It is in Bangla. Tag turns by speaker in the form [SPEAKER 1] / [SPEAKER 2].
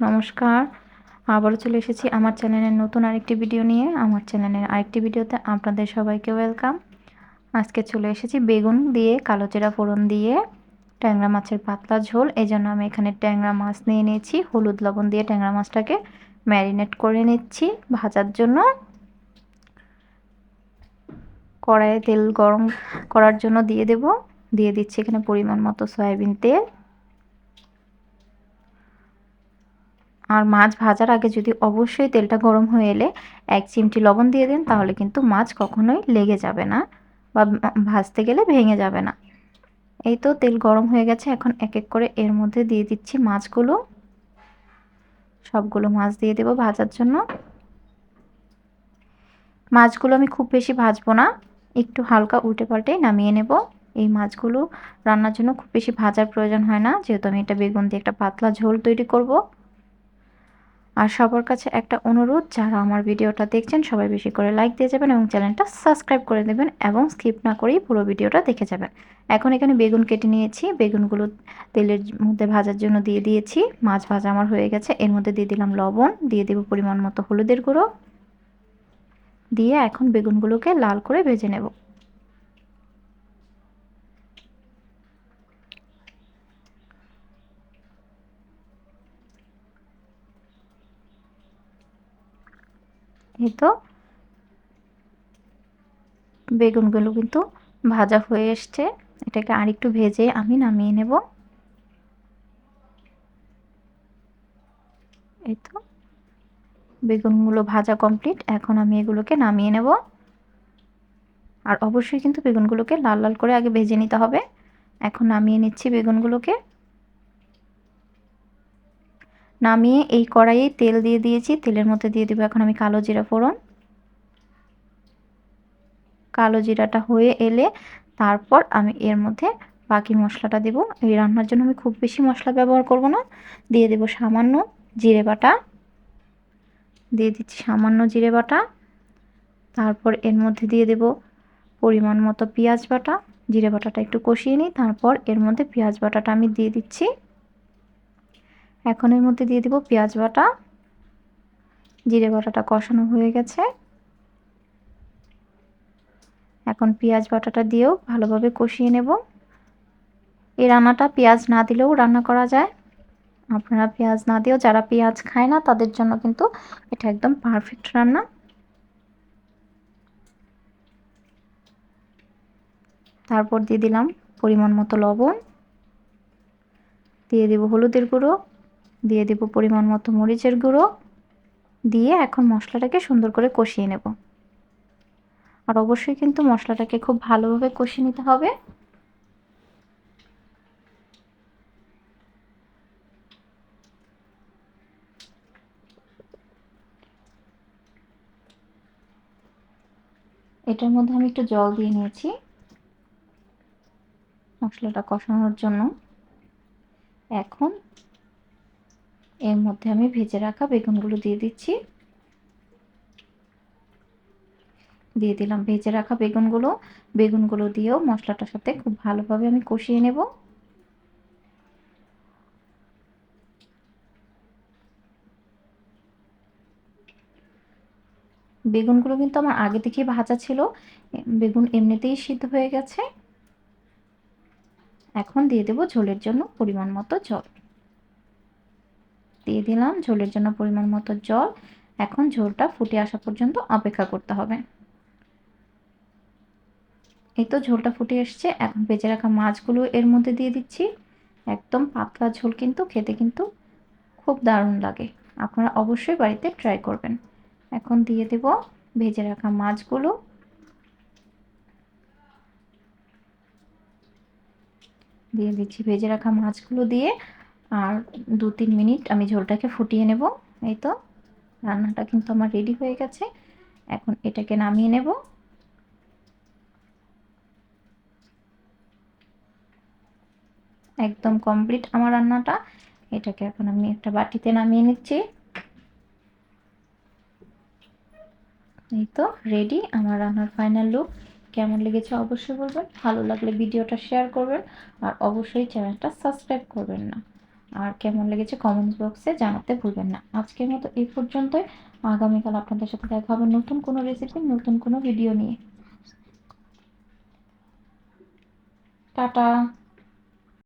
[SPEAKER 1] নমস্কার। আবারও চলে এসেছি আমার চ্যানেলের নতুন আরেকটি ভিডিও নিয়ে। আমার চ্যানেলের আরেকটি ভিডিওতে আপনাদের সবাইকে ওয়েলকাম। আজকে চলে এসেছি বেগুন দিয়ে, কালো জিরা ফোড়ন দিয়ে, ট্যাংরা মাছের পাতলা ঝোল। এই জন্য আমি এখানে ট্যাংরা মাছ নিয়ে নিয়েছি। হলুদ লবণ দিয়ে ট্যাংরা মাছটাকে ম্যারিনেট করে নিচ্ছি ভাজার জন্য। কড়াইয়ে তেল গরম করার জন্য দিয়ে দেব। দিয়ে দিচ্ছি এখানে পরিমাণ মতো সয়াবিন তেল। আর মাছ ভাজার আগে যদি অবশ্যই তেলটা গরম হয়ে এলে এক চিমটি লবণ দিয়ে দেন, তাহলে কিন্তু মাছ কখনোই লেগে যাবে না বা ভাজতে গেলে ভেঙে যাবে না। এই তো তেল গরম হয়ে গেছে, এখন এক এক করে এর মধ্যে দিয়ে দিচ্ছি মাছগুলো। সবগুলো মাছ দিয়ে দেব ভাজার জন্য। মাছগুলো আমি খুব বেশি ভাজবো না, একটু হালকা উল্টে পাল্টে নামিয়ে নেব। এই মাছগুলো রান্নার জন্য খুব বেশি ভাজার প্রয়োজন হয় না, যেহেতু আমি এটা বেগুন দিয়ে একটা পাতলা ঝোল তৈরি করব। আর সবার কাছে একটা অনুরোধ, যারা আমার ভিডিওটা দেখছেন, সবাই বেশি করে লাইক দিয়ে যাবেন এবং চ্যানেলটা সাবস্ক্রাইব করে দেবেন এবং স্কিপ না করেই পুরো ভিডিওটা দেখে যাবেন। এখন এখানে বেগুন কেটে নিয়েছি, বেগুনগুলো তেলের মধ্যে ভাজার জন্য দিয়ে দিয়েছি। মাছ ভাজা আমার হয়ে গেছে, এর মধ্যে দিয়ে দিলাম লবণ, দিয়ে দেবো পরিমাণ মতো হলুদের গুঁড়ো। দিয়ে এখন বেগুনগুলোকে লাল করে ভেজে নেব। এই তো। বেগুনগুলো কিন্তু ভাজা হয়ে এসছে। এটাকে আরেকটু ভেজে আমি নামিয়ে নেব। এই তো। বেগুনগুলো ভাজা কমপ্লিট। এখন আমি এগুলোকে নামিয়ে নেব। আর অবশ্যই কিন্তু বেগুনগুলোকে লাল লাল করে আগে ভেজে নিতে হবে। এখন নামিয়ে নিচ্ছি বেগুনগুলোকে। নামিয়ে এই কড়াইয়ে তেল দিয়ে দিয়েছি। তেলের মধ্যে দিয়ে দেবো এখন আমি কালো জিরা ফোড়ন। কালো জিরাটা হয়ে এলে তারপর আমি এর মধ্যে বাকি মশলাটা দেব। এই রান্নার জন্য আমি খুব বেশি মশলা ব্যবহার করব না। দিয়ে দেব সামান্য জিরে বাটা। দিয়ে দিচ্ছি সামান্য জিরে বাটা। তারপর এর মধ্যে দিয়ে দেব পরিমাণ মতো পেঁয়াজ বাটা। জিরে বাটাটা একটু কষিয়ে নিই। তারপর এর মধ্যে পেঁয়াজ বাটাটা আমি দিয়ে দিচ্ছি। এখন এর মধ্যে দিয়ে দেব পেঁয়াজ বাটা। জিরে বাটাটা কষানো হয়ে গেছে। এখন পেঁয়াজ বাটাটা দিয়েও ভালোভাবে কষিয়ে নেব। এই রান্নাটা পেঁয়াজ না দিলেও রান্না করা যায়। আপনারা পেঁয়াজ না দিয়েও, যারা পেঁয়াজ খায় না, তাদের জন্য কিন্তু এটা একদম পারফেক্ট রান্না। তারপর দিয়ে দিলাম পরিমাণ মতো লবণ। দিয়ে দেব হলুদের গুঁড়ো। দিয়ে দেব পরিমাণ মতো মরিচের গুঁড়ো। দিয়ে এখন মশলাটাকে সুন্দর করে কষিয়ে নেব। আর অবশ্যই কিন্তু মশলাটাকে খুব ভালোভাবে কষিয়ে নিতে হবে। এটার মধ্যে আমি একটু জল দিয়ে নিয়েছি মশলাটা কষানোর জন্য। এখন এর মধ্যে আমি ভেজে রাখা বেগুনগুলো দিয়ে দিচ্ছি। দিয়ে দিলাম ভেজে রাখা বেগুনগুলো। বেগুনগুলো দিয়েও মশলাটার সাথে খুব ভালোভাবে আমি কষিয়ে নেব। বেগুনগুলো কিন্তু আমার আগে থেকেই ভাজা ছিল। বেগুন এমনিতেই সিদ্ধ হয়ে গেছে। এখন দিয়ে দেব ঝোলের জন্য পরিমাণ মতো জল। দিয়ে দিলাম। ঝোলের জন্য পরিমাণ মতো জল। এখন ঝোলটা ফুটে আসা পর্যন্ত অপেক্ষা করতে হবে। এই তো ঝোলটা ফুটে এসছে। এখন বেজে রাখা মাছগুলো এর মধ্যে দিয়ে দিচ্ছি। একদম পাতলা ঝোল কিন্তু, খেতে কিন্তু খুব দারুণ লাগে। আপনারা অবশ্যই বাড়িতে ট্রাই করবেন। এখন দিয়ে দেব ভেজে রাখা মাছগুলো। দিয়ে দিচ্ছি ভেজে রাখা মাছগুলো দিয়ে। আর দু তিন মিনিট আমি ঝোলটাকে ফুটিয়ে নেব। এই তো, রান্নাটা কিন্তু আমার রেডি হয়ে গেছে। এখন এটাকে নামিয়ে নেব। একদম কমপ্লিট আমার রান্নাটা। এটাকে এখন আমি একটা বাটিতে নামিয়ে নিচ্ছি। এই তো রেডি আমার রান্নার ফাইনাল লুক কেমন লেগেছে অবশ্যই বলবেন। ভালো লাগলে ভিডিওটা শেয়ার করবেন। আর অবশ্যই চ্যানেলটা সাবস্ক্রাইব করবেন না। আর কেমন লেগেছে কমেন্টস বক্সে জানাতে ভুলবেন না। আজকের মতো এই পর্যন্তই। আগামীকাল আপনাদের সাথে দেখা হবে নতুন কোনো রেসিপি নতুন কোনো ভিডিও নিয়ে। টাটা।